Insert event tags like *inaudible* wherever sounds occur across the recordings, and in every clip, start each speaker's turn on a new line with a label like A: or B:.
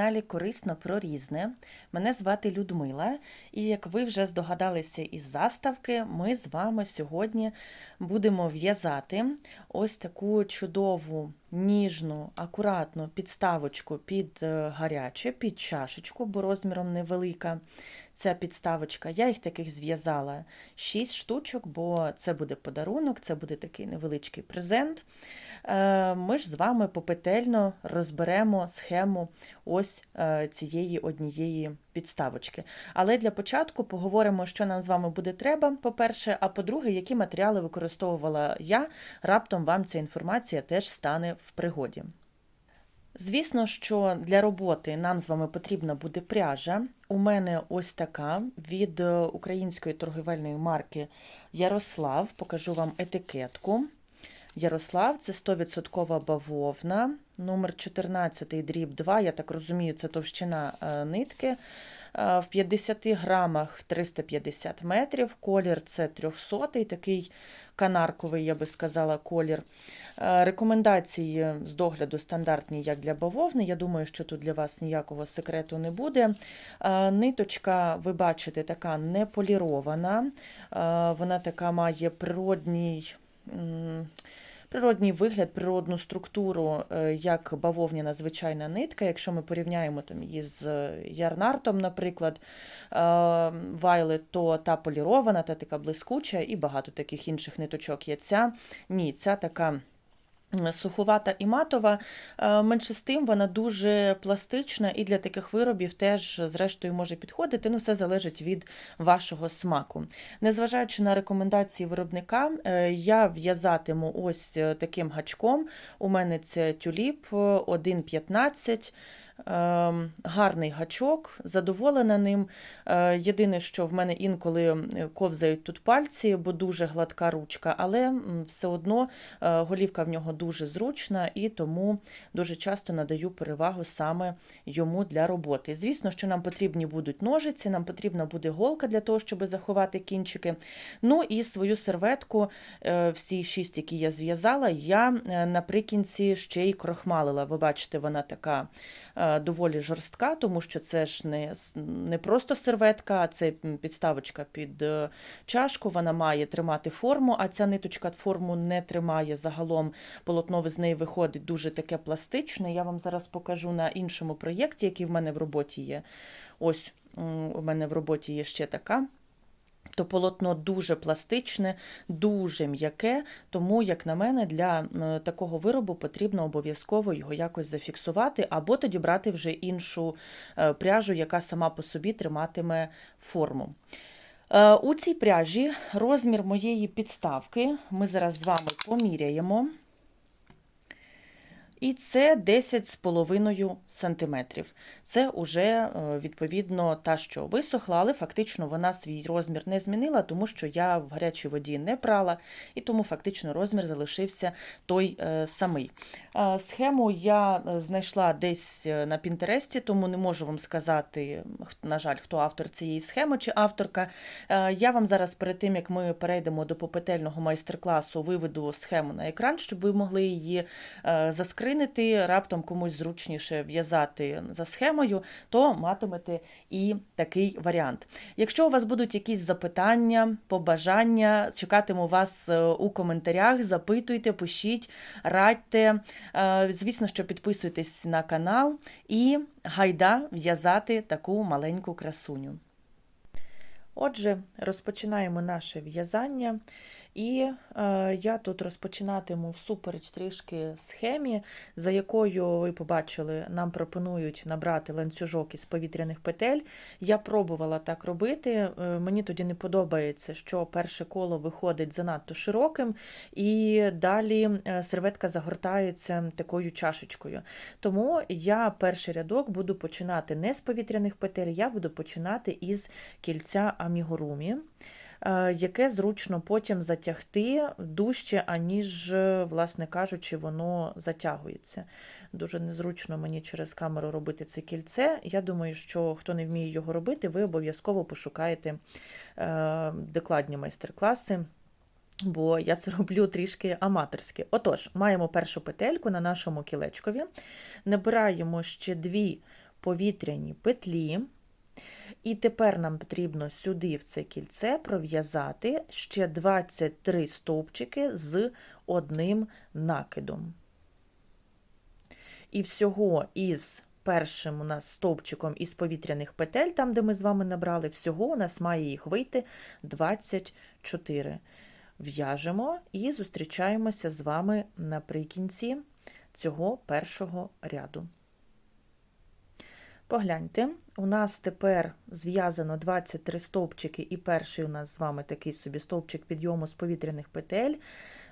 A: каналі Корисно про різне. Мене звати Людмила, і як ви вже здогадалися із заставки, ми з вами сьогодні будемо в'язати ось таку чудову, ніжну, акуратну підставочку під е, гаряче, під чашечку, бо розміром невелика. Ця підставочка, я їх таких зв'язала 6 штучок, бо це буде подарунок, це буде такий невеличкий презент. Е, Ми ж з вами попетельно розберемо схему ось е, цієї однієї підставочки. Але для початку поговоримо, що нам з вами буде треба, по-перше, а по-друге, які матеріали використовувала я. Раптом вам ця інформація теж стане в пригоді. Звісно, що для роботи нам з вами потрібна буде пряжа. У мене ось така від е, української торговельної марки Ярослав. Покажу вам етикетку. Ярослав це 100% бавовна, номер 14 дріб 2. Я так розумію, це товщина е, нитки. Е, В 50 грамах 350 метрів. Колір це 300 такий канарковий, я би сказала, колір. Е, Рекомендації з догляду стандартні, як для бавовни. Я думаю, що тут для вас ніякого секрету не буде. Ниточка, ви бачите, така не полірована. Вона така має природній. Природній вигляд, природну структуру, е, як бавовняна звичайна нитка. Якщо ми порівняємо там її з ярнартом, наприклад, е, то та полірована, та така блискуча, і багато таких інших ниточок є. Ця ні, ця така. Суховата і матова, Е, менше з тим, вона дуже пластична і для таких виробів теж, зрештою, може підходити. Ну, все залежить від вашого смаку. Незважаючи на рекомендації виробника, е, я в'язатиму ось е, таким гачком. У мене це тюліп е, 1,15. Ем, Гарний гачок, задоволена ним. Е, Єдине, що в мене інколи ковзають тут пальці, бо дуже гладка ручка, але все одно е, голівка в нього дуже зручна і тому дуже часто надаю перевагу саме йому для роботи. Звісно, що нам потрібні будуть ножиці, нам потрібна буде голка для того, щоб заховати кінчики. Ну і свою серветку, е, всі шість, які я зв'язала, я наприкінці ще й крохмалила. Ви бачите, вона така доволі жорстка, тому що це ж не, не просто серветка, а це підставочка під е, чашку. Вона має тримати форму, а ця ниточка форму не тримає. Загалом полотно з неї виходить дуже таке пластичне. Я вам зараз покажу на іншому проєкті, який в мене в роботі є. Ось у мене в роботі є ще така. То полотно дуже пластичне, дуже м'яке, тому, як на мене, для е, такого виробу потрібно обов'язково його якось зафіксувати, або тоді брати вже іншу е, пряжу, яка сама по собі триматиме форму. Е, У цій пряжі розмір моєї підставки ми зараз з вами поміряємо. І це 10,5 см. Це вже, відповідно, та, що висохла, але фактично вона свій розмір не змінила, тому що я в гарячій воді не прала, і тому фактично розмір залишився той е, самий. Е, Схему я е, знайшла десь е, на Пінтересті, тому не можу вам сказати, на жаль, хто автор цієї схеми чи авторка. Е, Я вам зараз перед тим, як ми перейдемо до попетельного майстер-класу, виведу схему на екран, щоб ви могли її е, заскринити, раптом комусь зручніше в'язати за схемою, то матимете і такий варіант. Якщо у вас будуть якісь запитання, побажання, чекатиму вас е, у коментарях, запитуйте, пишіть, радьте. Е, Звісно, що підписуйтесь на канал і гайда в'язати таку маленьку красуню. Отже, розпочинаємо наше в'язання. І е, я тут розпочинатиму всупереч трішки схемі, за якою ви побачили, нам пропонують набрати ланцюжок із повітряних петель. Я пробувала так робити. е, Мені тоді не подобається, що перше коло виходить занадто широким, і далі е, серветка загортається такою чашечкою. Тому я перший рядок буду починати не з повітряних петель, я буду починати із кільця амігурумі. Е, Яке зручно потім затягти дужче, аніж, е, власне кажучи, воно затягується. Дуже незручно мені через камеру робити це кільце. Я думаю, що хто не вміє його робити, ви обов'язково пошукаєте е, докладні майстер-класи. Бо я це *laughs* роблю трішки аматорськи. Отож, маємо першу петельку на нашому кілечкові, набираємо ще дві повітряні петлі. І тепер нам потрібно сюди, в це кільце, пров'язати ще 23 стовпчики з одним накидом. І всього із першим у нас стовпчиком із повітряних петель, там, де ми з вами набрали, всього у нас має їх вийти 24. В'яжемо і зустрічаємося з вами наприкінці цього першого ряду. Погляньте, у нас тепер зв'язано 23 стовпчики, і перший у нас з вами такий собі стовпчик підйому з повітряних петель.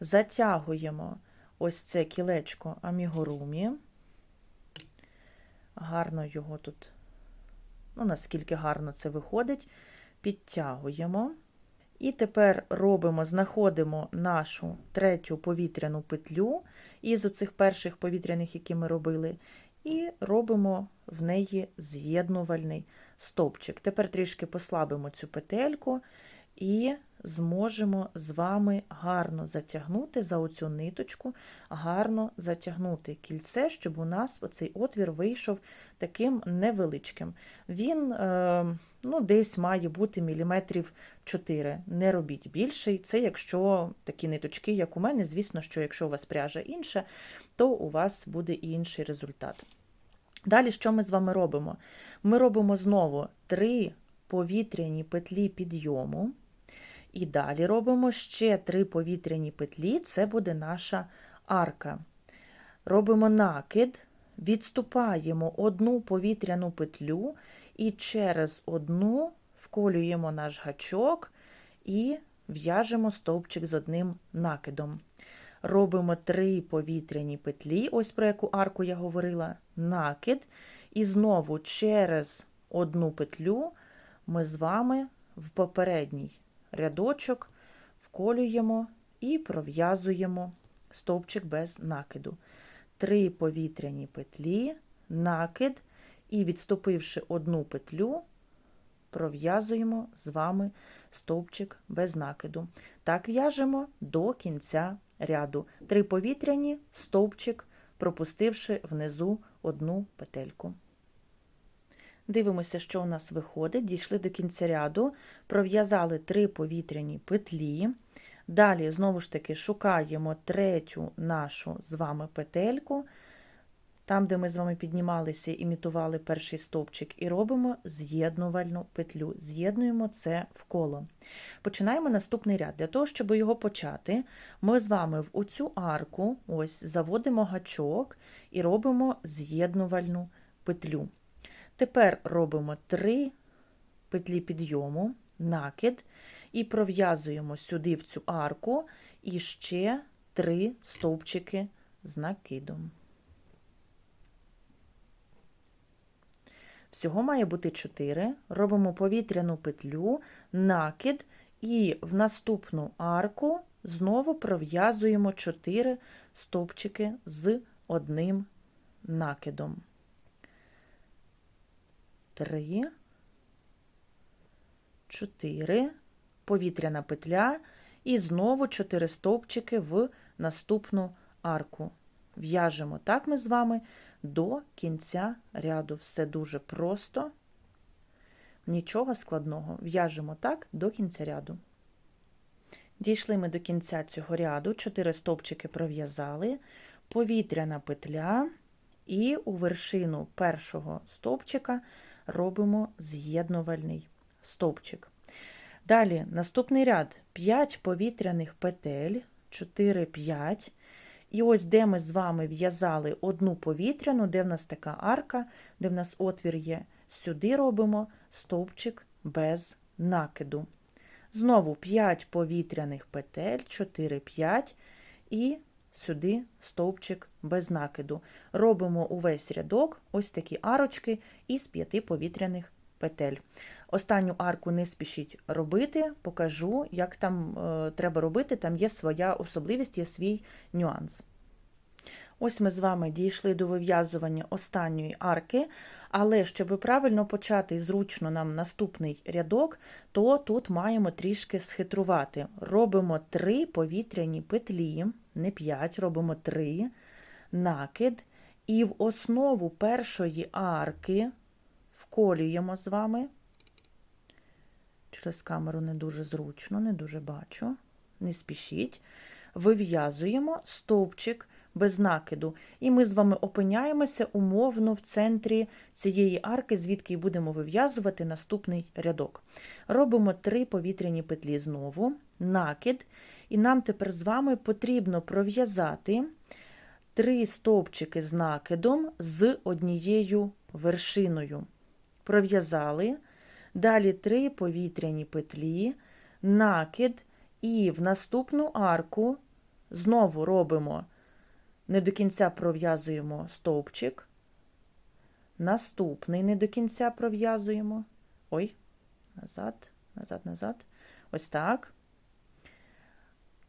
A: Затягуємо ось це кілечко амігурумі. Гарно його тут, ну, наскільки гарно це виходить, підтягуємо. І тепер робимо, знаходимо нашу третю повітряну петлю із оцих перших повітряних, які ми робили, і робимо в неї з'єднувальний стовпчик. Тепер трішки послабимо цю петельку і зможемо з вами гарно затягнути за оцю ниточку, гарно затягнути кільце, щоб у нас оцей отвір вийшов таким невеличким. Він е, ну, десь має бути міліметрів 4. Не робіть більший. Це якщо такі ниточки, як у мене, звісно, що якщо у вас пряжа інша, то у вас буде інший результат. Далі, що ми з вами робимо? Ми робимо знову три повітряні петлі підйому. І далі робимо ще три повітряні петлі, це буде наша арка. Робимо накид, відступаємо одну повітряну петлю і через одну вколюємо наш гачок і в'яжемо стовпчик з одним накидом. Робимо три повітряні петлі, ось про яку арку я говорила, накид. І знову через одну петлю ми з вами в попередній рядочок вколюємо і пров'язуємо стовпчик без накиду. Три повітряні петлі, накид, і, відступивши одну петлю, пров'язуємо з вами стовпчик без накиду. Так в'яжемо до кінця ряду. Три повітряні, стовпчик, пропустивши внизу одну петельку. Дивимося, що у нас виходить. Дійшли до кінця ряду, пров'язали три повітряні петлі. Далі, знову ж таки, шукаємо третю нашу з вами петельку, там, де ми з вами піднімалися, імітували перший стовпчик, і робимо з'єднувальну петлю. З'єднуємо це в коло. Починаємо наступний ряд. Для того, щоб його почати, ми з вами в оцю арку ось заводимо гачок і робимо з'єднувальну петлю. Тепер робимо три петлі підйому, накид, і пров'язуємо сюди в цю арку і ще три стовпчики з накидом. Всього має бути 4. Робимо повітряну петлю, накид, і в наступну арку знову пров'язуємо 4 стовпчики з одним накидом. 3, 4, повітряна петля, і знову 4 стовпчики в наступну арку. В'яжемо так ми з вами до кінця ряду. Все дуже просто, нічого складного. В'яжемо так до кінця ряду. Дійшли ми до кінця цього ряду, 4 стовпчики пров'язали, повітряна петля, і у вершину першого стовпчика робимо з'єднувальний стовпчик. Далі наступний ряд 5 повітряних петель, 4, 5. І ось де ми з вами в'язали одну повітряну, де в нас така арка, де в нас отвір є, сюди робимо стовпчик без накиду. Знову 5 повітряних петель, 4, 5, і сюди стовпчик без накиду. Робимо увесь рядок ось такі арочки із п'яти повітряних петель. Останню арку не спішіть робити, покажу, як там е, треба робити, там є своя особливість, є свій нюанс. Ось ми з вами дійшли до вив'язування останньої арки, але щоб правильно почати зручно нам наступний рядок, то тут маємо трішки схитрувати. Робимо 3 повітряні петлі, не 5, робимо 3, накид, І в основу першої арки вколюємо з вами. Через камеру не дуже зручно, не дуже бачу. Не спішіть. Вив'язуємо стовпчик без накиду. І ми з вами опиняємося умовно в центрі цієї арки, звідки будемо вив'язувати наступний рядок. Робимо три повітряні петлі знову, накид. І нам тепер з вами потрібно пров'язати три стовпчики з накидом з однією вершиною. Пров'язали. Далі три повітряні петлі, накид, і в наступну арку знову робимо, не до кінця пров'язуємо стовпчик, наступний не до кінця пров'язуємо. Ой, назад, назад, назад. Ось так.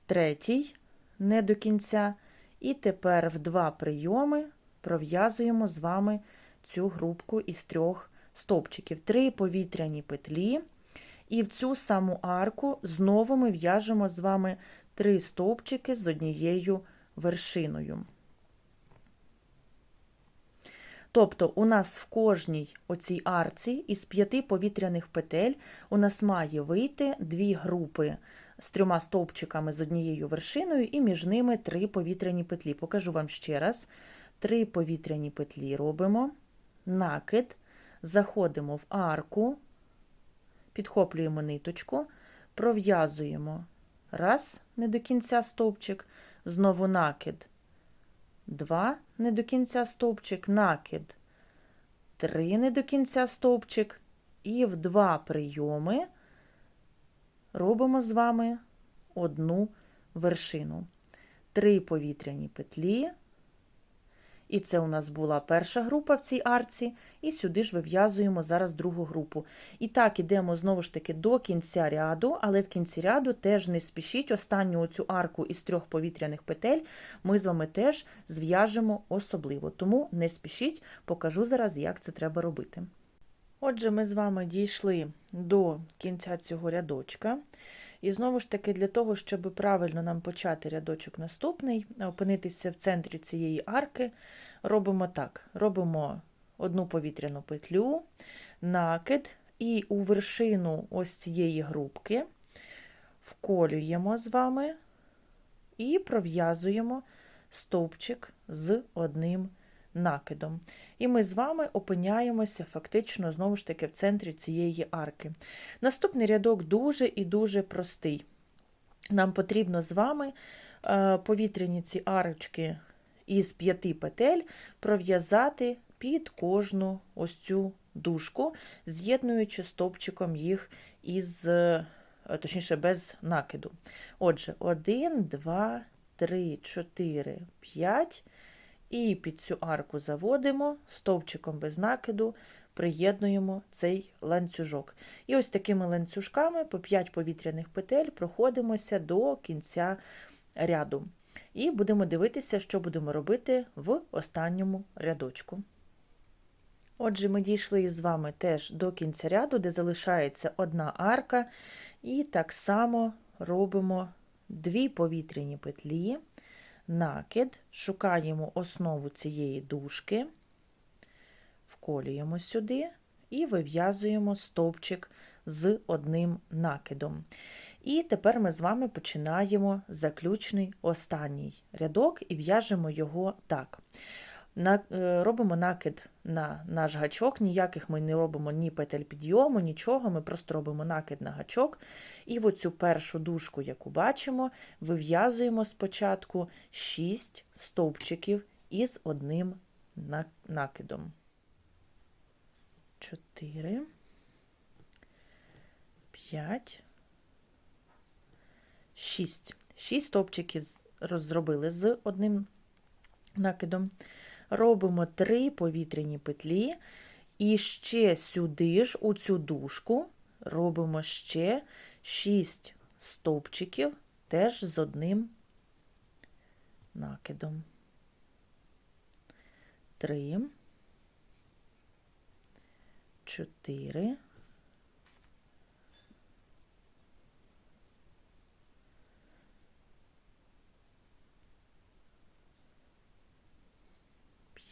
A: Третій не до кінця. І тепер в два прийоми пров'язуємо з вами цю групку із трьох стовпчиків, три повітряні петлі, і в цю саму арку знову ми в'яжемо з вами три стовпчики з однією вершиною. Тобто, у нас в кожній оцій арці із п'яти повітряних петель у нас має вийти дві групи з трьома стовпчиками з однією вершиною, і між ними три повітряні петлі. Покажу вам ще раз: три повітряні петлі робимо, накид, заходимо в арку, підхоплюємо ниточку, пров'язуємо. Раз, не до кінця стовпчик, знову накид, два, не до кінця стовпчик, накид, три не до кінця стовпчик, і в два прийоми робимо з вами одну вершину. Три повітряні петлі. І це у нас була перша група в цій арці, і сюди ж вив'язуємо зараз другу групу. І так ідемо знову ж таки до кінця ряду, але в кінці ряду теж не спішіть. Останню цю арку із трьох повітряних петель ми з вами теж зв'яжемо особливо. Тому не спішіть, покажу зараз, як це треба робити. Отже, ми з вами дійшли до кінця цього рядочка. І знову ж таки, для того, щоб правильно нам почати рядочок наступний, опинитися в центрі цієї арки, робимо так: робимо одну повітряну петлю, накид, і у вершину ось цієї групки вколюємо з вами і пров'язуємо стовпчик з одним накидом. І ми з вами опиняємося фактично, знову ж таки, в центрі цієї арки. Наступний рядок дуже і дуже простий. Нам потрібно з вами е, повітряні ці арочки із п'яти петель пров'язати під кожну ось цю дужку, з'єднуючи стовпчиком їх із, е, точніше, без накиду. Отже, 1, 2, 3, 4, 5. І під цю арку заводимо стовпчиком без накиду, приєднуємо цей ланцюжок. І ось такими ланцюжками по 5 повітряних петель проходимося до кінця ряду. І будемо дивитися, що будемо робити в останньому рядочку. Отже, ми дійшли з вами теж до кінця ряду, де залишається одна арка, і так само робимо дві повітряні петлі накид, шукаємо основу цієї дужки, вколюємо сюди і вив'язуємо стовпчик з одним накидом. І тепер ми з вами починаємо заключний останній рядок і в'яжемо його так. Е, робимо накид на наш гачок, ніяких ми не робимо ні петель підйому, нічого, ми просто робимо накид на гачок. І в оцю першу дужку, яку бачимо, вив'язуємо спочатку 6 стовпчиків із одним накидом. 4, 5, 6. 6 стовпчиків зробили з одним накидом робимо три повітряні петлі, і ще сюди ж, у цю дужку, робимо ще 6 стовпчиків, теж з одним накидом. Три, чотири.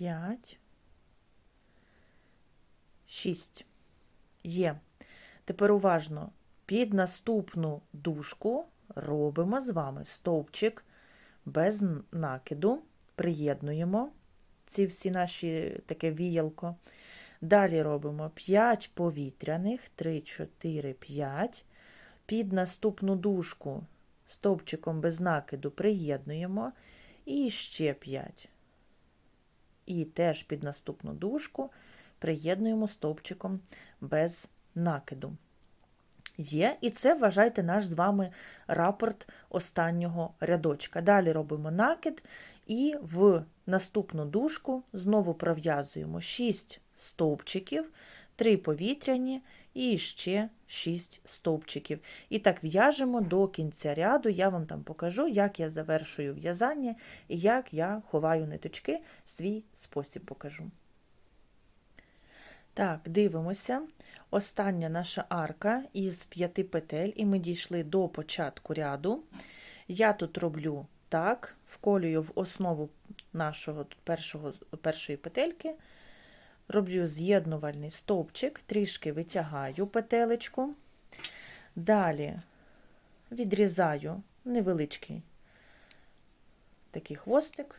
A: 5, 6. Є. Тепер уважно, під наступну дужку робимо з вами стовпчик без накиду, приєднуємо ці всі наші таке віялко. Далі робимо 5 повітряних, 3, 4, 5. Під наступну дужку стовпчиком без накиду приєднуємо. І ще 5. І теж під наступну дужку приєднуємо стовпчиком без накиду. Є, і це вважайте наш з вами рапорт останнього рядочка. Далі робимо накид і в наступну дужку знову пров'язуємо 6 стовпчиків, 3 повітряні і ще 6 стовпчиків. І так в'яжемо до кінця ряду. Я вам там покажу, як я завершую в'язання і як я ховаю ниточки, свій спосіб покажу. Так, дивимося. Остання наша арка із п'яти петель, і ми дійшли до початку ряду. Я тут роблю так, вколюю в основу нашого першого, першої петельки, роблю з'єднувальний стовпчик, трішки витягаю петелечку. Далі відрізаю невеличкий такий хвостик.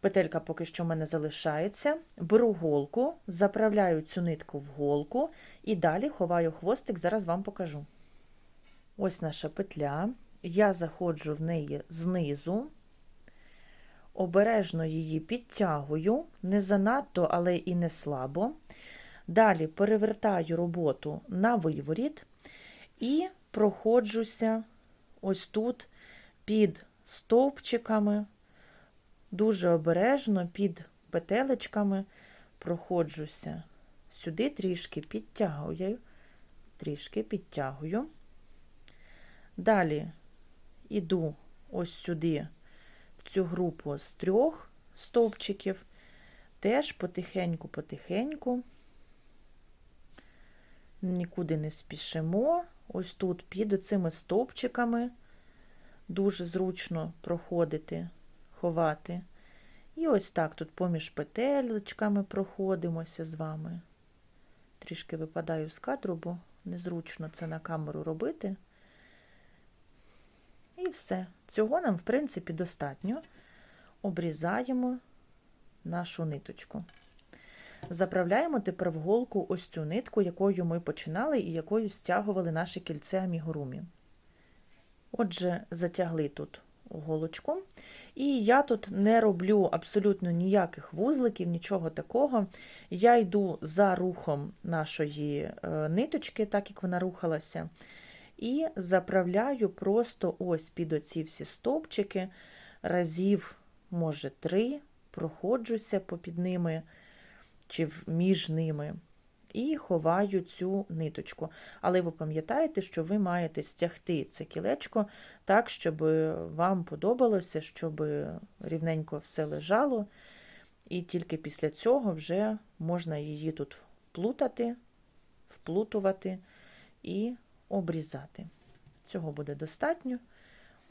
A: Петелька поки що в мене залишається. Беру голку, заправляю цю нитку в голку і далі ховаю хвостик, зараз вам покажу. Ось наша петля. Я заходжу в неї знизу, обережно її підтягую, не занадто, але і не слабо. Далі перевертаю роботу на виворіт і проходжуся ось тут під стовпчиками дуже обережно під петелечками проходжуся сюди, трішки підтягую, трішки підтягую. Далі йду ось сюди, цю групу з трьох стовпчиків, теж потихеньку-потихеньку, нікуди не спішимо. Ось тут під цими стовпчиками дуже зручно проходити ховати. І ось так тут поміж петелечками проходимося з вами. Трішки випадаю з кадру, бо незручно це на камеру робити. І все. Цього нам, в принципі, достатньо. Обрізаємо нашу ниточку. Заправляємо тепер в голку ось цю нитку, якою ми починали і якою стягували наше кільце амігурумі. Отже, затягли тут голочку. І я тут не роблю абсолютно ніяких вузликів, нічого такого. Я йду за рухом нашої е, ниточки, так як вона рухалася, і заправляю просто ось під оці всі стовпчики, разів, може, три, проходжуся попід ними чи між ними і ховаю цю ниточку. Але ви пам'ятаєте, що ви маєте стягти це кілечко так, щоб вам подобалося, щоб рівненько все лежало. І тільки після цього вже можна її тут плутати, вплутувати і обрізати. Цього буде достатньо.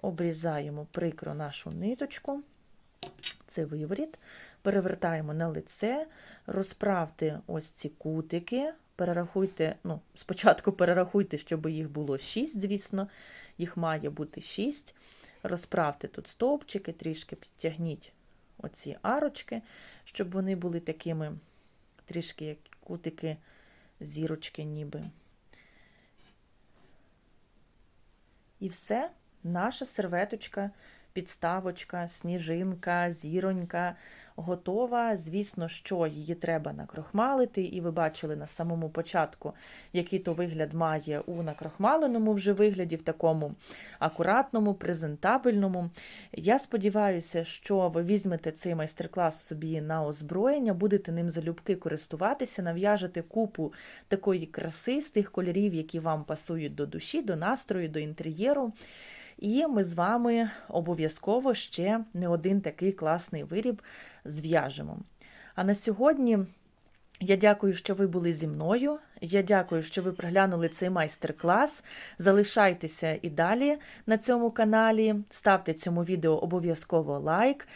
A: Обрізаємо прикро нашу ниточку, це виворіт перевертаємо на лице, розправте ось ці кутики, перерахуйте, ну, спочатку перерахуйте, щоб їх було 6, звісно, їх має бути 6. Розправте тут стовпчики, трішки підтягніть оці арочки, щоб вони були такими трішки як кутики, зірочки, ніби. І все, наша серветочка підставочка, сніжинка, зіронька готова. Звісно, що її треба накрохмалити, і ви бачили на самому початку, який то вигляд має у накрохмаленому вже вигляді, в такому акуратному, презентабельному. Я сподіваюся, що ви візьмете цей майстер-клас собі на озброєння, будете ним залюбки користуватися, нав'яжете купу такої краси з тих кольорів, які вам пасують до душі, до настрою, до інтер'єру. І ми з вами обов'язково ще не один такий класний виріб зв'яжемо. А на сьогодні Я дякую, що ви були зі мною. Я дякую, що ви приглянули цей майстер-клас. Залишайтеся і далі на цьому каналі. Ставте цьому відео обов'язково лайк.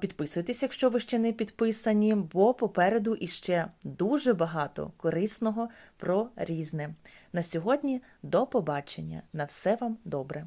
A: Підписуйтесь, якщо ви ще не підписані, бо попереду іще дуже багато корисного про різне. На сьогодні до побачення. На все вам добре.